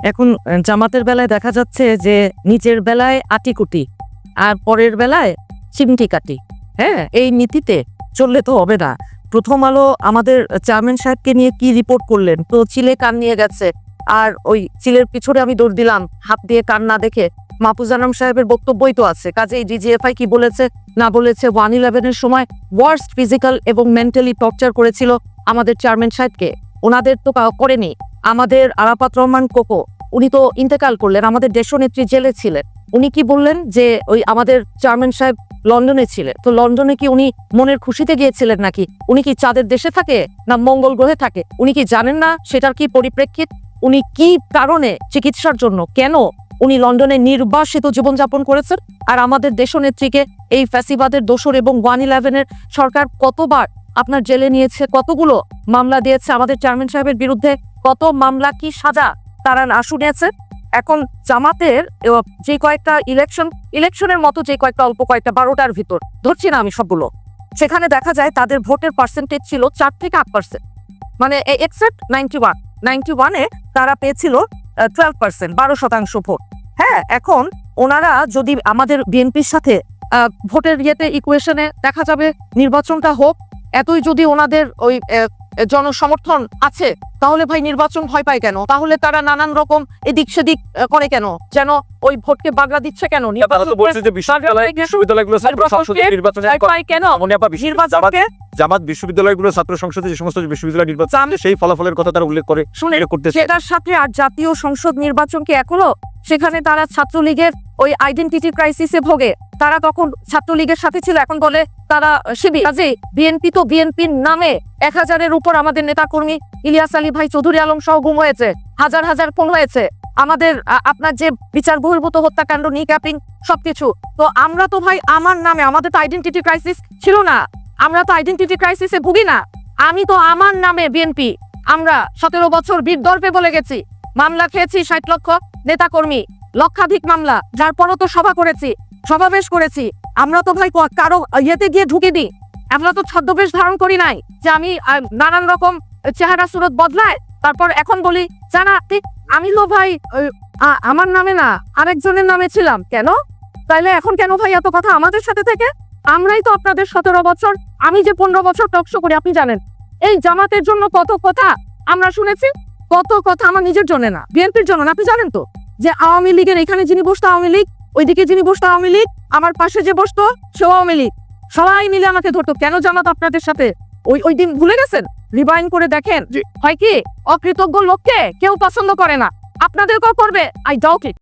এখন জামাতের বেলায় দেখা যাচ্ছে যে নিচের বেলায় আটিকুটি আর পরের বেলায় চিমটি কাটি হ্যাঁ এই নীতিতে চললে তো হবে না। প্রথম আলো আমাদের চেয়ারম্যান সাহেবকে নিয়ে কি রিপোর্ট করলেন? তো চিলে কান নিয়ে গেছে। আর ওই চিলের পিছনে আমি দৌড় দিলাম, হাত দিয়ে কান না দেখে। মাহফুজানাম সাহেবের বক্তব্যই তো আছে। কাজেই ডিজিএফআই কি বলেছে, না বলেছে, ওয়ান ইলেভেনের সময় ওয়ার্স্ট ফিজিক্যাল এবং মেন্টালি টর্চার করেছিল আমাদের চেয়ারম্যান সাহেবকে। ওনাদের তো করেনি। আমাদের আরাফাত রহমান কোকো, উনি তো ইন্তেকাল করলেন, আমাদের দেশনেত্রী জেলে ছিলেন। উনি কি বললেন যে, ওই আমাদের চেয়ারম্যান সাহেব লন্ডনে ছিলেন? তো লন্ডনে কি উনি মনের খুশিতে গিয়েছিলেন নাকি? উনি কি চাঁদের দেশে থাকে না মঙ্গল গ্রহে থাকে? উনি কি জানেন না সেটার কি পরিপ্রেক্ষিত? উনি কি কারণে চিকিৎসার জন্য, কেন উনি লন্ডনে নির্বাসিত জীবনযাপন করেছেন? আর আমাদের দেশনেত্রীকে এই ফ্যাসিবাদের দোসর এবং ওয়ান ইলেভেনের সরকার কতবার আপনার জেলে নিয়েছে কতগুলো মামলা দিয়েছে? আমাদের চেয়ারম্যান সাহেবের বিরুদ্ধে কত মামলা, কি সাজা তারা না শুনেছে এখন জামাতের যে কয়েকটা ইলেকশন ইলেকশনের মতো যে কয়েকটা, অল্প কয়েকটা বারোটার ভিতর, ধরছি না আমি সবগুলো। সেখানে দেখা যায় তাদের ভোটের পার্সেন্টেজ ছিল চার থেকে আট পার্সেন্ট মানে এক্সেপ্ট নাইনটি ওয়ান নাইনটি ওয়ানে তারা পেয়েছিল টুয়েলভ পার্সেন্ট বারো শতাংশ ভোট। হ্যাঁ এখন ওনারা যদি আমাদের বিএনপির সাথে ভোটের ইয়েতে ইকুয়েশনে দেখা যাবে নির্বাচনটা হোক এতই যদি ওনাদের ওই জনসমর্থন আছে তাহলে ভাই নির্বাচন ভয় পায় কেন? তাহলে তারা নানান রকম এদিক সেদিক করে কেন? যেন ওই ভোটকে বাগড়া দিচ্ছে কেন? নির্বাচনে জামাত বিশ্ববিদ্যালয়গুলো ছাত্র সংসদে যে সমস্ত বিশ্ববিদ্যালয় নির্বাচন জাম- সেই ফলাফলের কথা তারা উল্লেখ করে শুনে করতেছে। সেটার সাথে আর জাতীয় সংসদ নির্বাচন কি এক হলো সেখানে তারা ছাত্রলীগের ওই আইডেন্টিটি ক্রাইসিসে ভোগে। তারা তখন ছাত্রলীগের সাথে ছিল এখন বলে তারা শিবির। কাজে বিএনপি তো বিএনপির নামে। এক হাজারের উপর আমাদের নেতাকর্মী ইলিয়াস আলী ভাই চৌধুরী আলম সহ গুম হয়েছে। হাজার হাজার খুন হয়েছে। আমাদের আপনার যে বিচার বহির্ভূত হত্যাকাণ্ড নিক্যাপিং সবকিছু। তো আমরা তো ভাই আমার নামে আমাদের তো আইডেন্টিটি ক্রাইসিস ছিল না। আমরা তো আইডেন্টিটি ক্রাইসিসে ভুগি না। আমি তো আমার নামে বিএনপি আমরা সতেরো বছর বীর দর্পে বলে গেছি। মামলা খেয়েছি ষাট লক্ষ নেতাকর্মী, লক্ষাধিক মামলা, যার পরও তো সভা করেছি, সমাবেশ করেছি। আমরা তো ভাই কারও ইয়েতে গিয়ে ঢুকে দিই আমরা তো ছদ্মবেশ ধারণ করি নাই যে আমি নানান রকম চেহারা সুরত বদলায়। তারপর এখন বলি, জানা আমি তো ভাই আমার নামে না, আরেকজনের নামে ছিলাম। কেন? তাইলে এখন কেন ভাই এত কথা আমাদের সাথে থেকে? আমরাই তো আপনাদের সতেরো বছর আমি যে পনেরো বছর টকশো করি আপনি জানেন। এই জামাতের জন্য কত কথা আমরা শুনেছি কত কথা আমার নিজের জন্য না বিএনপির জন্য না আপনি জানেন তো? যে আওয়ামী লীগের এখানে যিনি বসতো আওয়ামী লীগ ওইদিকে যিনি বসতো আওয়ামী লীগ আমার পাশে যে বসতো সেও আওয়ামী লীগ। সবাই মিলে আমাকে ধরতো কেন জামাত আপনাদের সাথে? ওই ওই দিন ভুলে গেছেন? রিভাইন করে দেখেন। হয় কি অকৃতজ্ঞ লোককে কেউ পছন্দ করে না। আপনাদেরকেও করবে আই ডাউট ইট